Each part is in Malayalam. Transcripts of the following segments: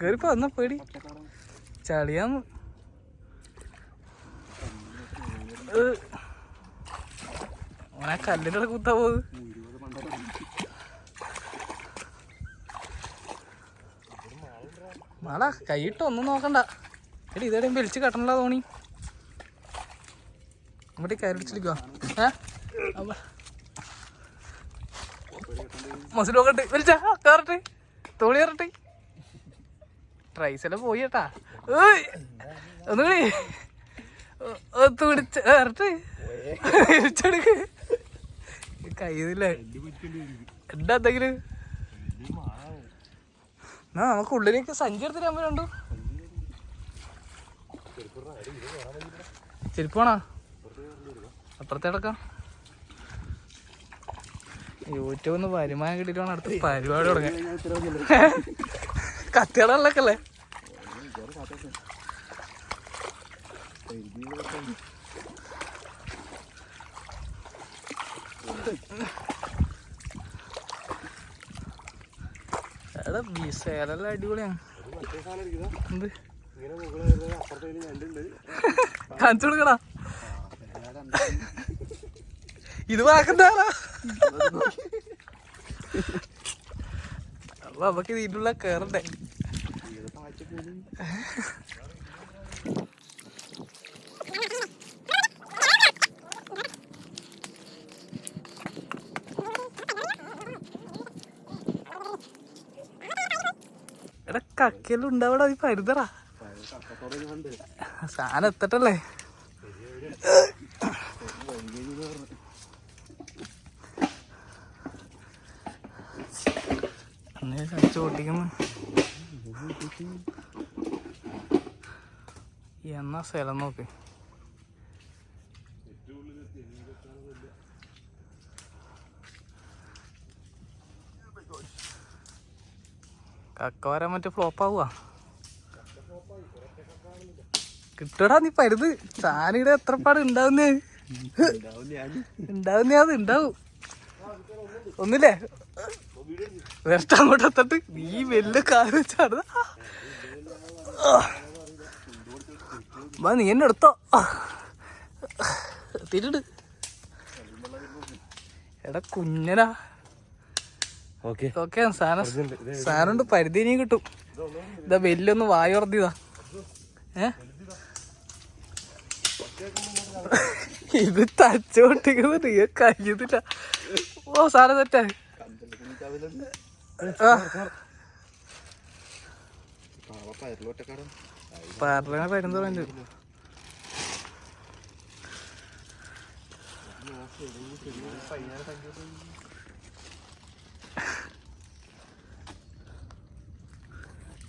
കേറിപ്പോ വന്ന പേടി. ചളിയാന്ന്. ഓനെ ഇടയിൽ കുത്താ പോത് മാള കൈയിട്ട് ഒന്നും നോക്കണ്ട. എടി ഇതേടെയും വലിച്ച് കെട്ടണല്ലോ തോണി അങ്ങോട്ട് കയറി വിളിച്ചിരിക്കുക മസിലോക്കട്ടെ മസിൽ കയറട്ടെ. തോണി കയറട്ടെ. ട്രൈസെല്ലാം പോയി കേട്ടാ ഒന്നുകൂടി. കയറട്ടെ വലിച്ചെടുക്ക് കയ്യില്ലേ എന്താ നമുക്ക് ഉള്ളിലേക്ക് സഞ്ചി നമ്മൾ കണ്ടു? ചെരുപ്പാണോ അപ്പുറത്തെ അടക്കാം യൂട്യൂബിൽ നിന്ന് വരുമാനം കിട്ടിയിട്ട് അടുത്ത പരിപാടി തുടങ്ങാൻ കത്തികളൊക്കെ എടാ ബീസേലെല്ലാം അടിപൊളിയാണ്. എന്ത്? കാണിച്ചു കൊടുക്കടാ. ഇത് വാക്കണ്ടാ അപ്പൊ നമുക്ക് ഇതിനുള്ള കേറണ്ടേ? ഈ പരുതറാ സാധനം എത്തട്ടല്ലേ? അന്നേ എന്നാ സ്ഥലം നോക്ക്. കക്ക വരാൻ മറ്റേ ഫ്ലോപ്പ് ആവുക. കിട്ടടാ നീ പരുത്. സാനിയുടെ എത്ര പാട് ഉണ്ടാവുന്നേ? ഉണ്ടാവുന്ന അത് ഉണ്ടാവും. ഒന്നില്ലേ? വെസ്റ്റ് അങ്ങോട്ട് നീ വലിയ കാൽ വെച്ചാണ് വാ നീ എന്നെ എടുത്തോ. തിരിട്. എടാ കുഞ്ഞനാ. ഓക്കെ. സാധനം സാധനം പരിധി ഇനിയും കിട്ടും. ഇതാ വെല്ലൊന്ന് വായുറത്തിയതാ ഏ? ഇത് തച്ചോട്ടിക്കുന്ന നീ കഴിയുന്നില്ല. ഓ സാധനം തെറ്റാ ആ. പറഞ്ഞ പരുന്ന്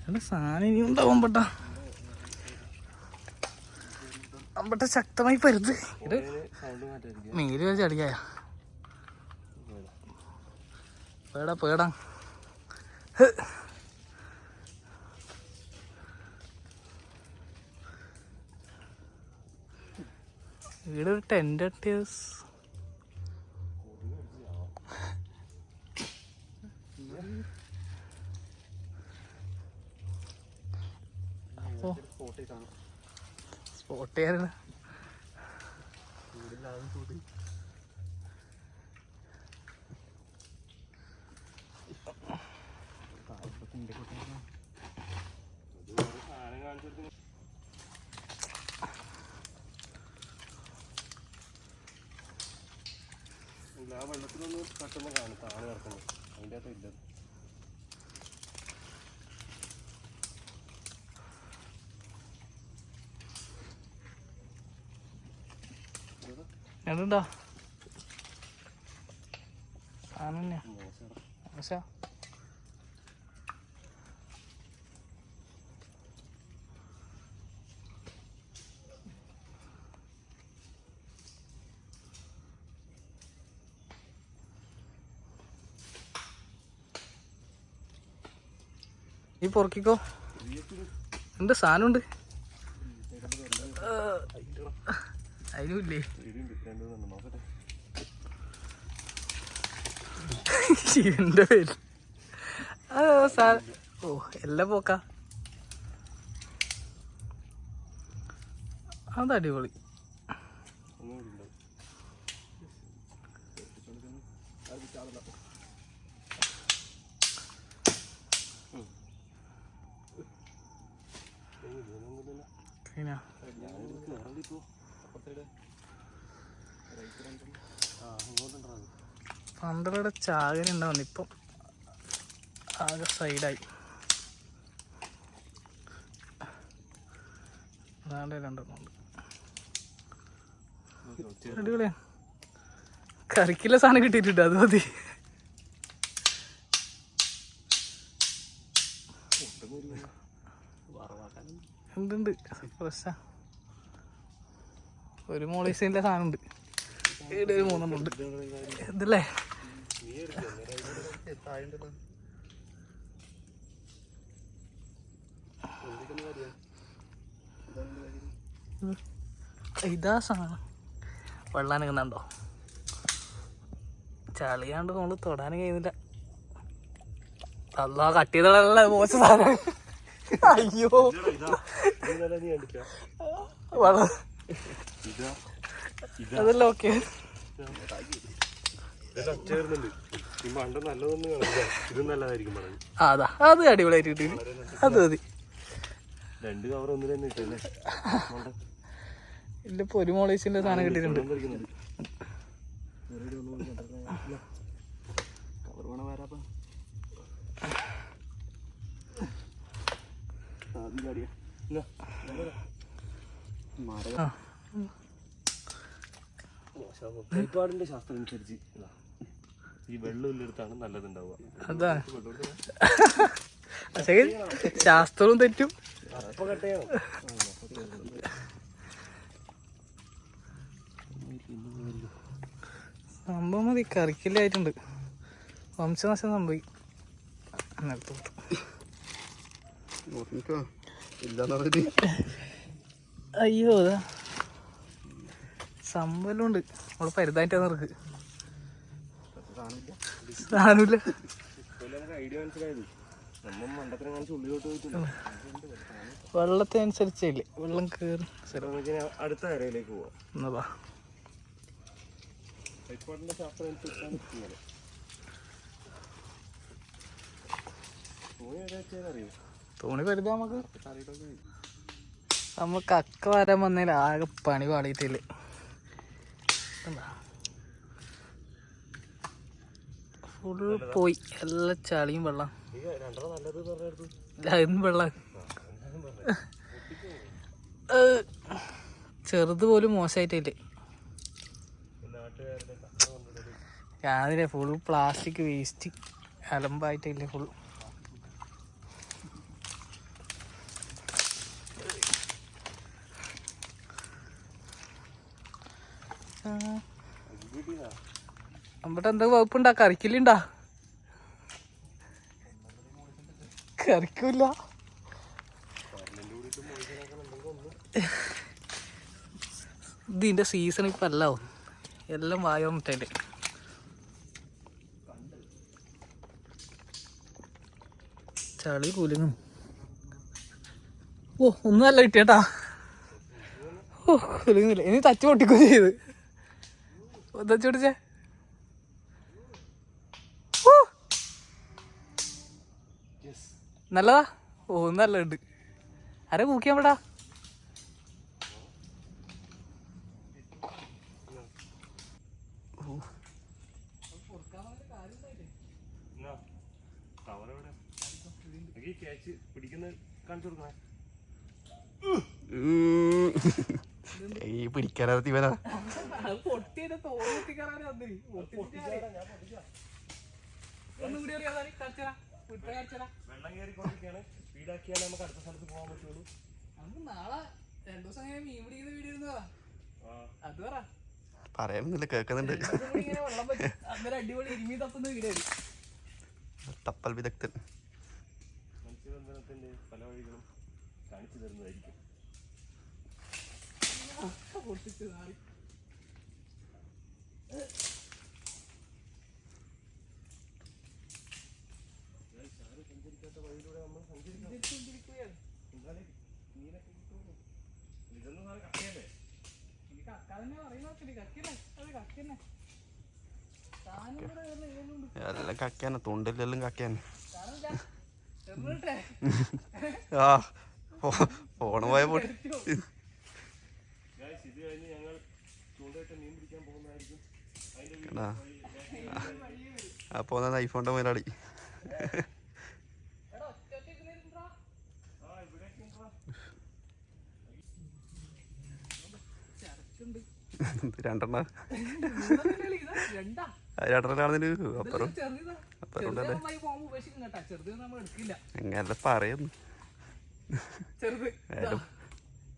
എടാ സാധനം ഇനി ഉണ്ടാവും അമ്പട്ട അമ്പട്ട ശക്തമായി പരുത്. ഇത് മീര് വെച്ച് അടിക്കായ? പേടാ പേടാ. ഇവിടെ ഒരു ടെന്റ് കട്ടിയത് ഓ സ്പോട്ട് ചെയ്യാനാണ്. ആ വെള്ളത്തിലൊന്ന് കട്ടുമ്പോൾ കാണും താഴെ കിടക്കുന്നത് അതിന്റെ അകത്ത് ഇല്ല. എന്നുണ്ടോ ഈ തന്നെയാ മോശാ സാധനം ഉണ്ട് എന്ത് സാധനമുണ്ട് അതിനുമില്ലേ നോക്കട്ടെ എന്റെ പേര്. അതോ സാർ ഓ എല്ലാം പോക്ക. അത് അടിപൊളി. പിന്നെ? പന്ത്രണ്ട് ചാകര ഉണ്ടാവുന്നു. ഇപ്പം ആകെ സൈഡായി. അതാണ്ട് രണ്ടെണ്ണമുണ്ട്. കറിക്കുള്ള സാധനം കിട്ടിയിട്ടുണ്ട് അത് മതി. ഉണ്ട് ഫ്രഷാ ഒരു മോളീസിന്റെ സാധനം ഉണ്ട് ഇവിടെ ഒരു മൂന്നെണ്ണം ഉണ്ട് ഇതല്ലേ? ഇതാ സാധനം. വെള്ളം നിൽക്കുന്നുണ്ടോ ചളിയാണ്ട് കൊണ്ട് തൊടാൻ കഴിയുന്നില്ല. അല്ലാ കട്ട് ചെയ്തല്ല മോശ സാധനം. അയ്യോ. വെള്ളം. അതല്ല ഓക്കെ അതാ. അത് അടിപൊളിയായിട്ട് കിട്ടി അത് മതി. രണ്ട് കവർ ഒന്നിൽ തന്നെ ഇട്ടല്ലേ ഇല്ല ഇപ്പൊ ഒരു മോളീസിന്റെ സാധനം കിട്ടിയിട്ടുണ്ട്. ആ കൈപ്പാടിന്റെ ശാസ്ത്രം അനുസരിച്ച്. ഈ വെള്ളമില്ലെടുത്താണ് നല്ലതുണ്ടാവുക. അതാ. ശാസ്ത്രവും തെറ്റും. സംഭവം മതി. കറിക്കില്ലായിട്ടുണ്ട്. വംശനാശം സംഭവി. പറഞ്ഞിട്ട്. അയ്യോ അതാ. സംഭവം ഉണ്ട് നമ്മൾ പരുതായിട്ടാ നിറക്ക് നമുക്ക് പോയിട്ടുണ്ട് വെള്ളത്തിനനുസരിച്ചല്ലേ. വെള്ളം കയറി അടുത്ത അരയിലേക്ക് പോവാം തോണി പരുതാ നമുക്ക് നമ്മൾ കക്ക വരാൻ വന്നതിൽ ആകെ പണി പാടിയിട്ടില്ല ഫുൾ പോയി. എല്ലാ ചളിയും വെള്ളം. ഇതായിരുന്നു വെള്ളം. ചെറുത് പോലും മോശമായിട്ടില്ലേ ഞാനില്ലേ ഫുൾ പ്ലാസ്റ്റിക് വേസ്റ്റ് അലമ്പായിട്ടില്ലേ ഫുൾ നമ്മുടെ എന്താ വകുപ്പുണ്ടാ? കറിക്കില്ലുണ്ടാ? കറിക്കൂല. ഇതിന്റെ സീസൺ ഇപ്പൊ അല്ലോ എല്ലാം വായ വന്നിട്ടേ ചളി കൂലും ഓ ഒന്നും അല്ല കിട്ടിയേട്ടാ. ഓ കുലുങ്ങില്ല ഇനി തച്ചു പൊട്ടിക്കുകയും ചെയ്ത്. തച്ചു പൊട്ടിച്ചേ ഓ. നല്ലതാ? ഓ നല്ല ഉണ്ട് ആരെ കൂക്കിയാ വിടാ ഈ ക്യാച്ച് പിടിക്കുന്ന കാണിച്ചു വെള്ളം കയറിക്കൊണ്ടിരിക്കുകയാണ് സ്പീഡാക്കിയാലേ നമുക്ക് അടുത്ത സ്ഥലത്ത് പോകാൻ പറ്റുള്ളൂ. നാളെ രണ്ടു ദിവസം അങ്ങനെ മീൻ പിടിക്കുന്ന വീഡിയോ ഇരുന്നതാ ആ. അത് പറ. പറയാനൊന്നുമില്ല കേൾക്കുന്നുണ്ട്. അടിപൊളി ഇരുമി തപ്പുന്ന വീഡിയോ തപ്പൽ വിദഗ്ധൻ. മത്സ്യബന്ധനത്തിന്റെ പല വഴികളും കാണിച്ചു തരുന്നതായിരിക്കും. പൊട്ടിച്ചു നാളെ എല്ലാം കക്കാന തൊണ്ടിലെല്ലാം കക്കാന ആ ഫോണ് പോയ പോട്ട്. Guys, ഐഫോണിന്റെ കഴിഞ്ഞ് ഞങ്ങൾ ചൂണ്ടയിട്ട് മീൻ പിടിക്കാൻ പോകുന്നതായിരിക്കും അതിന്റെ കണ്ടാ? ആ പോന്ന ഐഫോണിന്റെ മുതലാളി എടാ ഒറ്റ ഇരുന്നിരുന്നാ ആ ഇവിടേക്ക് ഉണ്ടെടാ. ചരക്കുണ്ട് രണ്ടെണ്ണ മൂന്നെണ്ണല്ലേ ഇതാ? രണ്ടാ രണ്ടെണ്ണം കാണുന്നതിന് അപ്പുറം ചെറുതാ അപ്പുറം ഉണ്ടല്ലേ ചെറുതായി പോകുമ്പോ ഉപേക്ഷിക്കും പറയുന്നു.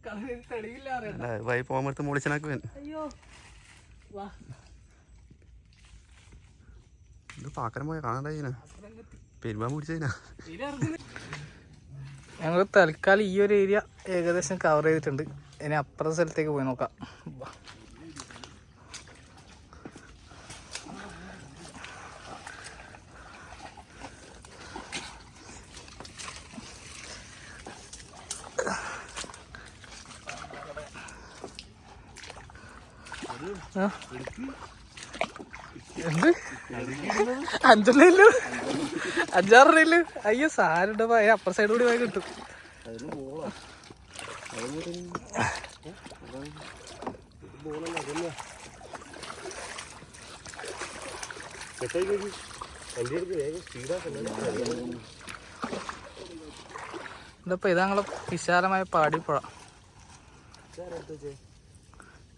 കളറിൽ തെളിയില്ല അറിയണ്ട വൈ പോകുമ്പോഴത്തെ മുളിച്ചനാക്കുവൻ ഇത് പാക്കരം പോയ കാണാണ്ടായിന പെരുമാ പിടിച്ചതിനാ ഞങ്ങൾ തൽക്കാലം ഈ ഒരു ഏരിയ ഏകദേശം കവർ ചെയ്തിട്ടുണ്ട്. ഇനി അപ്പുറത്തെ സ്ഥലത്തേക്ക് പോയി നോക്കാം. എന്ത്? അഞ്ചെണ്ണയില്ല അഞ്ചാറെണ്ണയില്ല അയ്യോ സാരുണ്ട് പോയ അപ്പുറ സൈഡ് കൂടി പോയി കിട്ടും. ഇതപ്പോ ഇതാ ഞങ്ങളെ വിശാലമായ പാടിപ്പുഴ.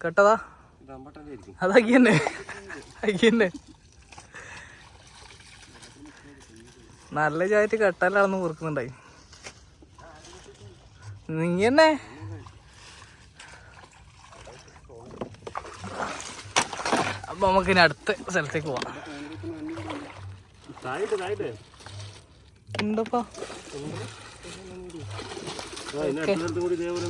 കേട്ടതാ? റമ്പട്ടന്റെ ആയിരിക്കും. അത് അക്കി തന്നെ അക്കി തന്നെ നല്ല ചായറ്റ് കട്ടലാണെന്ന് കുറുക്കുന്നുണ്ടായി നീ തന്നെ അപ്പൊ നമുക്ക് ഇനി അടുത്ത സ്ഥലത്തേക്ക് പോവാം. താഴെ